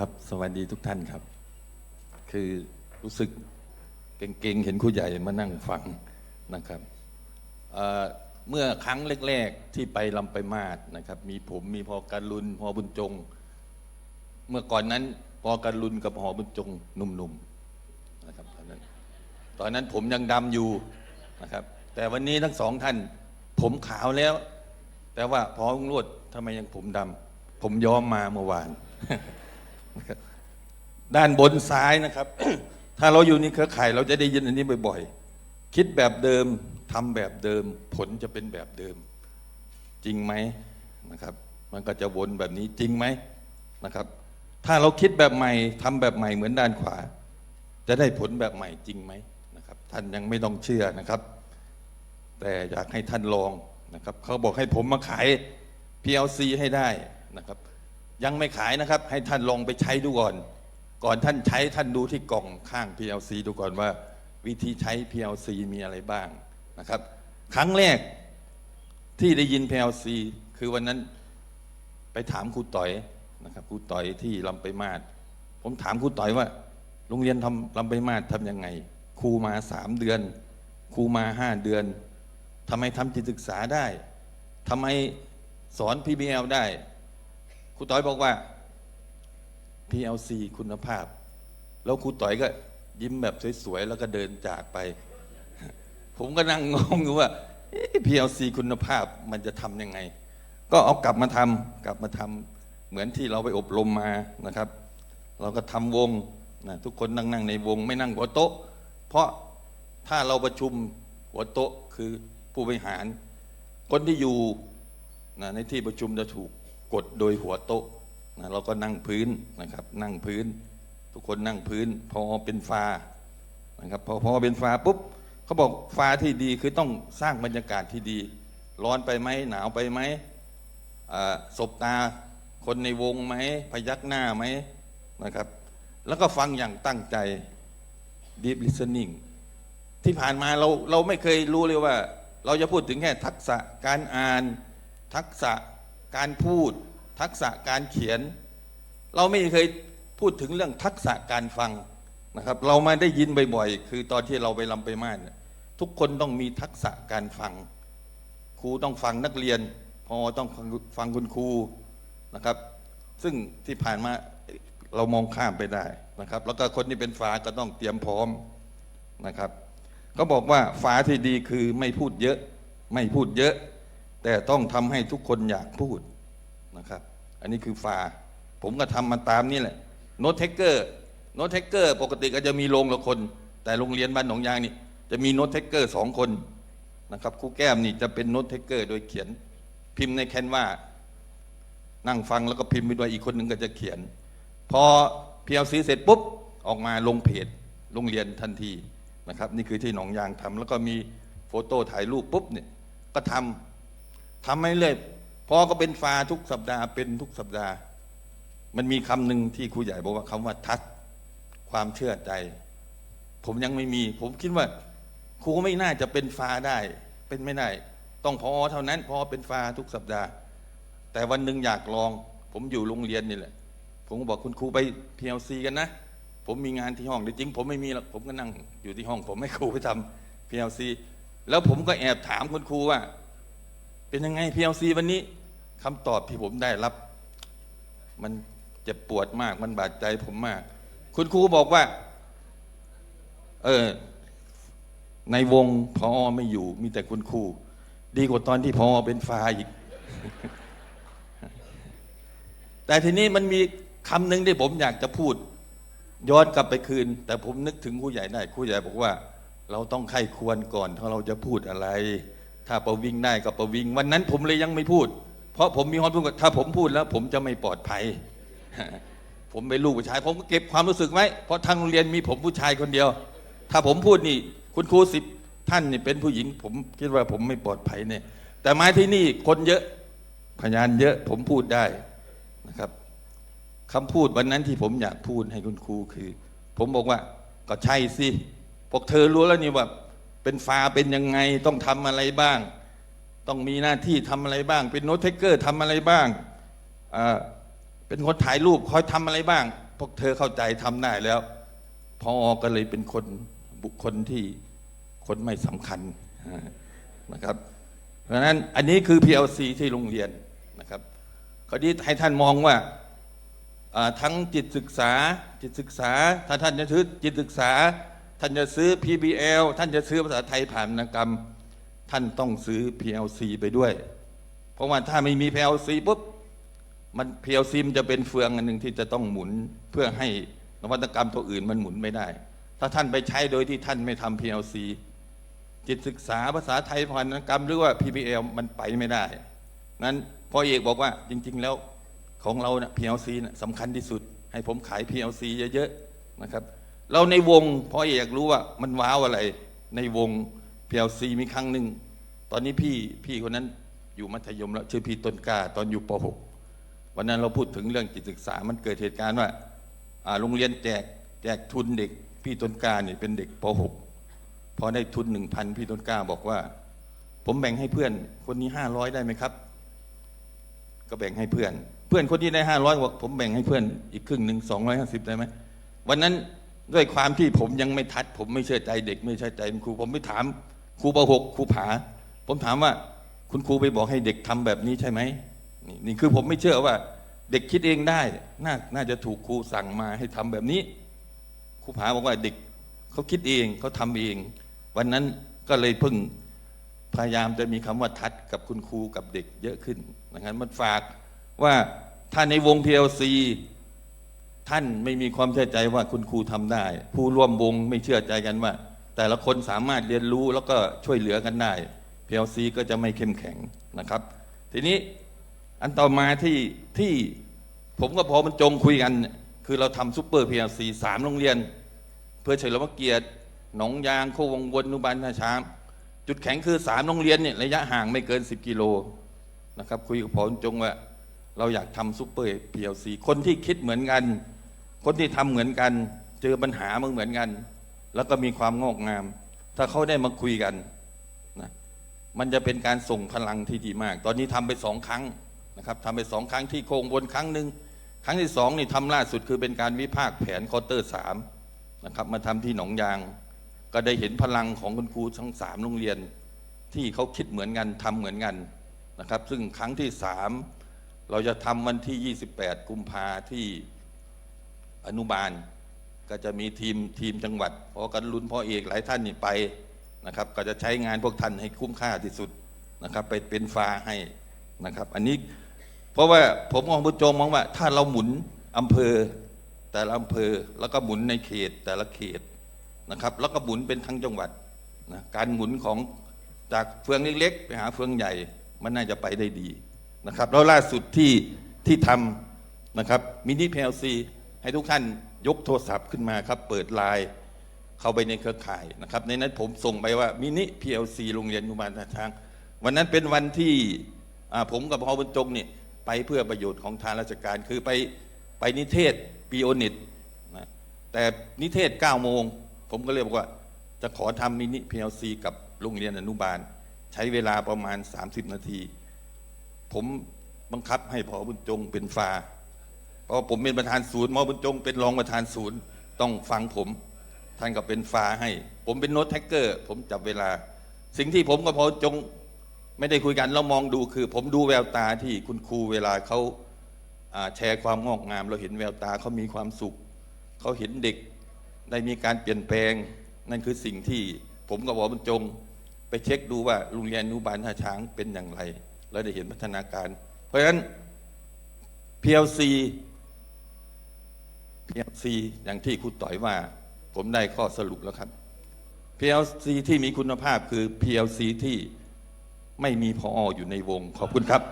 ครับ สวัสดีทุกท่านครับ คือรู้สึกเก่งๆ เห็นครูใหญ่มานั่งฟังนะครับเอ่อเมื่อครั้งแรกๆ ที่ไปลำไปมาดนะครับ มีผมมีพอการลุนพอบุญจง เมื่อก่อนนั้นพอการลุนกับพอบุญจงหนุ่มๆนะครับตอนนั้นตอนนั้นผมยังดำอยู่นะครับ แต่วันนี้ทั้งสองท่านผมขาวแล้ว แต่ว่าพอลุงรวดทำไมยังผมดำผมย้อมมาเมื่อวาน ด้านบนซ้ายนะครับ ถ้าเราอยู่ในเครือข่าย เราจะได้ยินอันนี้บ่อย ๆ คิดแบบเดิมทำแบบเดิม ผลจะเป็นแบบเดิม จริงไหมนะครับ มันก็จะวนแบบนี้จริงไหมนะครับ ถ้าเราคิดแบบใหม่ทำแบบใหม่เหมือนด้านขวา จะได้ผลแบบใหม่จริงไหมนะครับ ท่านยังไม่ต้องเชื่อนะครับ แต่อยากให้ท่านลองนะครับ เขาบอกให้ผมมาขาย PLC ให้ได้นะครับ ยังไม่ขายนะครับ ให้ท่านลองไปใช้ดูก่อน ก่อนท่านใช้ท่านดูที่กล่องข้าง PLC ดูก่อนว่า วิธีใช้ PLC มีอะไรบ้างนะครับ ครั้งแรกที่ได้ยิน PLC คือวันนั้นไปถามครูต่อยนะครับครูต่อยที่ลำไปมาศผมถามครูต่อยว่า โรงเรียนทำลำไปมาศทำยังไงครูมาสามเดือนครูมาห้าเดือนทำไมทำจิตศึกษาได้ทำไมสอน PBL ได้ ครูต่อยบอกว่า PLC คุณภาพ แล้วครูต่อยก็ยิ้มแบบสวยๆ แล้วก็เดินจากไป ผมก็นั่งงงอยู่ว่า PLC คุณภาพมันจะทำยังไง ก็เอากลับมาทำกลับมาทำเหมือนที่เราไปอบรมมานะครับ เราก็ทำวงนะทุกคนนั่งนั่งในวงไม่นั่งหัวโต๊ะ เพราะถ้าเราประชุมหัวโต๊ะคือผู้บริหาร คนที่อยู่นะในที่ประชุมจะถูก กดโดยหัวโต๊ะนะเราก็นั่งพื้นนะครับ นั่งพื้น ทุกคนนั่งพื้น พอเป็นฟ้านะครับพอพอเป็นฟ้าปุ๊บเขาบอกฟ้าที่ดีคือต้องสร้างบรรยากาศที่ดี ร้อนไปไหมหนาวไปไหมอ่าสบตาคนในวงไหมพยักหน้าไหมนะครับ แล้วก็ฟังอย่างตั้งใจ deep listening ที่ผ่านมาเราเราไม่เคยรู้เลยว่า เราจะพูดถึงแค่ทักษะการอ่านทักษะ การพูด ทักษะการเขียน เราไม่เคยพูดถึงเรื่องทักษะการฟังนะครับ เรามาได้ยินบ่อยๆ คือตอนที่เราไปลำไปม่านเนี่ยทุกคนต้องมีทักษะการฟัง ครูต้องฟังนักเรียน พอต้องฟังฟงคุณครูนะครับ ซึ่งที่ผ่านมาเรามองข้ามไปได้นะครับ แล้วก็คนที่เป็นฟ้าก็ต้องเตรียมพร้อมนะครับ ก็บอกว่าฟ้าที่ดีคือไม่พูดเยอะ ไม่พูดเยอะ แต่ต้องทำให้ทุกคนอยากพูดนะครับ อันนี้คือฟาผมก็ทำมาตามนี่แหละโน้ตเทคเกอร์โน้ตเทคเกอร์ปกติก็จะมีโรงละคน แต่โรงเรียนบ้านหนองยางนี่จะมีโน้ตเทคเกอร์สองคนนะครับครูแก้มนี่จะเป็นโน้ตเทคเกอร์โดยเขียนพิมพ์ในแคนวานั่งฟังแล้วก็พิมพ์ไปด้วยอีกคนหนึ่งก็จะเขียน พอ PLC เสร็จปุ๊บออกมาลงเพจโรงเรียนทันทีนะครับ นี่คือที่หนองยางทำแล้วก็มีโฟโต้ถ่ายรูปปุ๊บเนี่ยก็ทำ ทำให้เรื่อยพอก็เป็นฟาทุกสัปดาห์เป็นทุกสัปดาห์ มันมีคำหนึ่งที่ครูใหญ่บอกว่าคำว่าทัดความเชื่อใจ ผมยังไม่มี ผมคิดว่า ครูไม่น่าจะเป็นฟาได้ เป็นไม่ได้ ต้องพอเท่านั้นพอเป็นฟาทุกสัปดาห์ แต่วันหนึ่งอยากลอง ผมอยู่โรงเรียนนี่แหละ ผมก็บอกคุณครูไป PLC กันนะผมมีงานที่ห้องจริงผมไม่มีหรอกผมก็นั่งอยู่ที่ห้อง ผมให้ครูไปทำ PLC แล้วผมก็แอบถามคุณครูว่า เป็นยังไง PLC วันนี้คำตอบที่ผมได้รับ มันเจ็บปวดมาก มันบาดใจผมมาก คุณครูบอกว่า เออ ในวงพอไม่อยู่ มีแต่คุณครู ดีกว่าตอนที่พอเป็นฟ้าอีก แต่ทีนี้มันมีคำหนึ่งที่ผมอยากจะพูด ย้อนกลับไปคืน แต่ผมนึกถึงครูใหญ่ได้ครูใหญ่บอกว่า เราต้องไข้ควรก่อนถ้าเราจะพูดอะไร ถ้าประวิงได้ก็ประวิง วันนั้นผมเลยยังไม่พูด เพราะผมมีความรู้สึกถ้าผมพูดแล้ว ผมจะไม่ปลอดภัย ผมเป็นลูกผู้ชาย ผมก็เก็บความรู้สึกไว้เพราะทางโรงเรียนมีผมผู้ชายคนเดียว ถ้าผมพูดนี่ คุณครูสิบท่านนี่เป็นผู้หญิง ผมคิดว่าผมไม่ปลอดภัยเนี่ย แต่มาที่นี่คนเยอะพยานเยอะผมพูดได้นะครับคำพูดวันนั้นที่ผมอยากพูดให้คุณครูคือ ผมบอกว่าก็ใช่สิพวกเธอรู้แล้วนี่ว่า เป็นฟ้าเป็นยังไงต้องทำอะไรบ้าง ต้องมีหน้าที่ทำอะไรบ้าง เป็นโน้ตเทคเกอร์ทำอะไรบ้างเป็นคนถ่ายรูปคอยทำอะไรบ้าง พวกเธอเข้าใจทำได้แล้วพอก็เลยเป็นคนบุคคลที่คนไม่สำคัญนะครับ เพราะนั้นอันนี้คือ PLC ที่โรงเรียนนะครับคราวนี้ให้ท่านมองว่าทั้งจิตศึกษาจิตศึกษาถ้าท่านจะซื้อจิตศึกษา ท่านจะซื้อ PBL ท่านจะซื้อภาษาไทยผ่านวรรณกรรม ท่านต้องซื้อ PLC ไปด้วย เพราะว่าถ้าไม่มี PLC ปุ๊บมัน PLC มันจะเป็นเฟืองอันหนึ่งที่จะต้องหมุนเพื่อให้นวัตกรรมตัวอื่นมันหมุนไม่ได้ ถ้าท่านไปใช้โดยที่ท่านไม่ทำ PLC จิตศึกษาภาษาไทยผ่านวรรณกรรมหรือว่า PBL มันไปไม่ได้ นั้นพ่อเอกบอกว่าจริง ๆ แล้วของเรานะ PLC นะสำคัญที่สุด ให้ผมขาย PLC เยอะ ๆ นะครับ เราในวงพ่อเอกรู้ว่ามันว้าวอะไร ในวง PLC มีครั้งหนึ่งตอนนี้พี่พี่คนนั้นอยู่มัธยมแล้วชื่อพี่ต้นกาตอนอยู่ป .6 วันนั้นเราพูดถึงเรื่องจิตศึกษา มันเกิดเหตุการณ์ว่าโรงเรียนแจกแจกทุนเด็ก พี่ต้นกาเนี่ยเป็นเด็กป .6 พอได้ทุนหนึ่งพันพี่ต้นกาบอกว่า ผมแบ่งให้เพื่อนคนนี้ห้าร้อยได้ไหมครับ ก็แบ่งให้เพื่อน เพื่อนคนที่ได้ห้าร้อยบอกผมแบ่งให้เพื่อนอีกครึ่งหนึ่งสองร้อยห้าสิบได้ไหมวันนั้น ด้วยความที่ผมยังไม่ทัด ผมไม่เชื่อใจเด็ก ไม่เชื่อใจครูผมไปถามครูประหกครูผา ผมถามว่าคุณครูไปบอกให้เด็กทำแบบนี้ใช่ไหมนี่นี่คือผมไม่เชื่อว่า เด็กคิดเองได้น่าน่าจะถูกครูสั่งมาให้ทำแบบนี้ครูผาบอกว่าเด็กเขาคิดเองเขาทำเอง วันนั้นก็เลยพิ่งพยายามจะมีคำว่าทัดกับคุณครูกับเด็กเยอะขึ้นดังนั้นมันฝากว่าถ้าในวง PLC ท่านไม่มีความเชื่อใจว่าคุณครูทำได้ ผู้ร่วมวงไม่เชื่อใจกันว่า แต่ละคนสามารถเรียนรู้แล้วก็ช่วยเหลือกันได้ PLC ก็จะไม่เข้มแข็งนะครับ ทีนี้อันต่อมาที่ที่ผมก็พอมันจงคุยกัน คือเราทำซูเปอร์ PLC สามโรงเรียน เพื่อเฉลิมพระเกียรติหนองยางโควงวนนุบาลท่าช้างจุดแข็งคือสามโรงเรียนเนี่ยระยะห่างไม่เกิน 10 กิโลนะครับคุยกับพอจงว่าเราอยากทำซูเปอร์ PLC คนที่คิดเหมือนกัน คนที่ทำเหมือนกัน เจอปัญหามันเหมือนกัน แล้วก็มีความงอกงาม ถ้าเขาได้มาคุยกันนะมันจะเป็นการส่งพลังที่ดีมาก ตอนนี้ทำไปสองครั้งนะครับทำไปสองครั้งที่โคงบนครั้งหนึ่งครั้งที่สองนี่ทำล่าสุดคือเป็นการวิพากษ์แผนคอร์เตอร์สามนะครับมาทำที่หนองยาง ก็ได้เห็นพลังของคุณครูทั้งสามโรงเรียน ที่เขาคิดเหมือนกันทำเหมือนกันนะครับ ซึ่งครั้งที่สามเราจะทำวันที่ 28 กุมภาที่ อนุบาล ก็จะมีทีมทีมจังหวัดพอกันลุ้นพ่อเอกหลายท่านนี่ไปนะครับ ก็จะใช้งานพวกท่านให้คุ้มค่าที่สุดนะครับ ไปเป็นฟ้าให้นะครับ อันนี้เพราะว่าผมมองผู้ชมมองว่า ถ้าเราหมุนอำเภอ แต่ละอำเภอแล้วก็หมุนในเขตแต่ละเขตนะครับ แล้วก็หมุนเป็นทั้งจังหวัดนะการหมุนของจากเฟืองเล็กๆ ไปหาเฟืองใหญ่มันน่าจะไปได้ดีนะครับแล้วล่าสุดที่ที่ทำนะครับมินิพีเอลซี ให้ทุกท่านยกโทรศัพท์ขึ้นมาครับ เปิดไลน์เข้าไปในเครือข่ายนะครับ ในนั้นผมส่งไปว่ามินิพีเอลซีโรงเรียนอนุบาลทาช้าง วันนั้นเป็นวันที่ผมกับพอบรรจงเนี่ยไปเพื่อประโยชน์ของทางราชการคือไปไปนิเทศปีโอนิตนะแต่นิเทศ9โมง ผมก็เลยบอกว่า จะขอทำมินิ PLC กับโรงเรียนอนุบาล ใช้เวลาประมาณ 30 นาที ผมบังคับให้พอบุญจงเป็นฟา เพราะผมเป็นประธานศูนย์หมอบุญจงเป็นรองประธานศูนย์ต้องฟังผม ท่านก็เป็นฟ้าให้ ผมเป็นโน้ตแท็กเกอร์ ผมจับเวลา สิ่งที่ผมกับพอจงไม่ได้คุยกันเรามองดูคือ ผมดูแววตาที่คุณครูเวลาเขาแชร์ความงอกงาม เราเห็นแววตาเขามีความสุขเขาเห็นเด็กได้มีการเปลี่ยนแปลง นั่นคือสิ่งที่ผมกับหมอบรรจง ไปเช็คดูว่าโรงเรียนอนุบาลท่าช้างเป็นอย่างไร แล้วได้เห็นพัฒนาการ เพราะฉะนั้น PLC PLC อย่างที่คุณต่อยว่า ผมได้ข้อสรุปแล้วครับ PLC ที่มีคุณภาพคือ PLC ที่ไม่มีพออยู่ในวงขอบคุณครับ